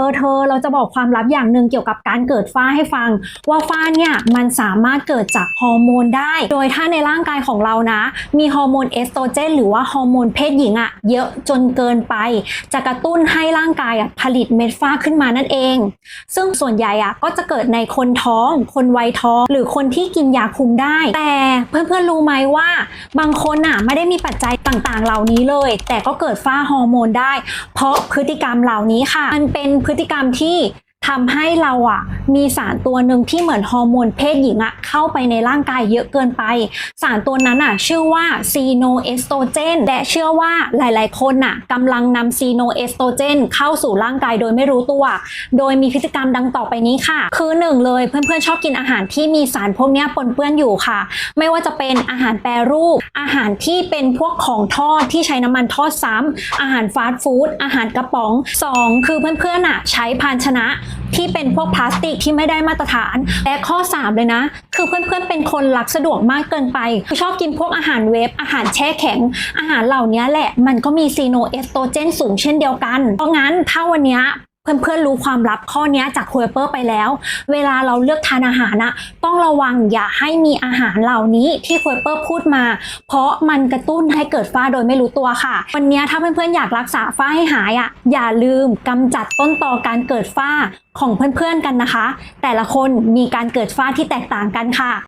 อเธอเราจะบอกความลับอย่างหนึ่งเกี่ยวกับการเกิดฝ้าให้ฟัง ว่าฝ้าเนี่ยมันสามารถเกิดจากฮอร์โมนได้ โดยถ้าในร่างกายของเรานะ มีฮอร์โมนเอสโตรเจนหรือว่าฮอร์โมนเพศหญิงอะเยอะจนเกินไป จะกระตุ้นให้ร่างกายอะผลิตเม็ดฝ้าขึ้นมานั่นเอง ซึ่งส่วนใหญ่อะก็จะเกิดในคนท้อง คนวัยท้อง หรือคนที่กินยาคุมได้ แต่เพื่อนๆรู้ไหมว่า บางคนอะไม่ได้มีปัจจัยต่างๆ เหล่านี้เลย แต่ก็เกิดฝ้าฮอร์โมนได้ เพราะพฤติกรรมเหล่านี้ค่ะ มันเป็นพฤติกรรมที่ ทำให้เราอะมีสารตัวหนึ่งที่เหมือนฮอร์โมนเพศหญิงอะเข้าไปในร่างกายเยอะเกินไป สารตัวนั้นอะชื่อว่าซีโนเอสโตรเจนและเชื่อว่าหลาย ๆ คนน่ะกำลังนำซีโนเอสโตรเจนเข้าสู่ร่างกายโดยไม่รู้ตัว โดยมีพฤติกรรมดังต่อไปนี้ค่ะ คือหนึ่งเลยเพื่อน ๆ ชอบกินอาหารที่มีสารพวกนี้ปนเปื้อนอยู่ค่ะ ไม่ว่าจะเป็นอาหารแปรรูป อาหารที่เป็นพวกของทอดที่ใช้น้ำมันทอดซ้ำอาหารฟาสต์ฟู้ดอาหารกระป๋องสองคือเพื่อนๆอะใช้ภาชนะที่เป็นพวกพลาสติกที่ไม่ได้มาตรฐาน และข้อ 3 เลยนะ คือเพื่อนๆเป็นคนรักสะดวกมากเกินไป ชอบกินพวกอาหารเวฟอาหารแช่แข็ง อาหารเหล่านี้แหละมันก็มีซีโนเอสโตรเจนสูงเช่นเดียวกัน เพราะงั้นถ้าวันนี้ เพื่อนๆรู้ความลับข้อนี้จากคุยเปอร์ไปแล้ว เวลาเราเลือกทานอาหารนะต้องระวังอย่าให้มีอาหารเหล่านี้ที่คุยเปอร์พูดมา เพราะมันกระตุ้นให้เกิดฝ้าโดยไม่รู้ตัวค่ะ วันนี้ถ้าเพื่อนๆอยากรักษาฝ้าให้หายอะอย่าลืมกำจัดต้นตอการเกิดฝ้าของเพื่อนๆกันนะคะ แต่ละคนมีการเกิดฝ้าที่แตกต่างกันค่ะ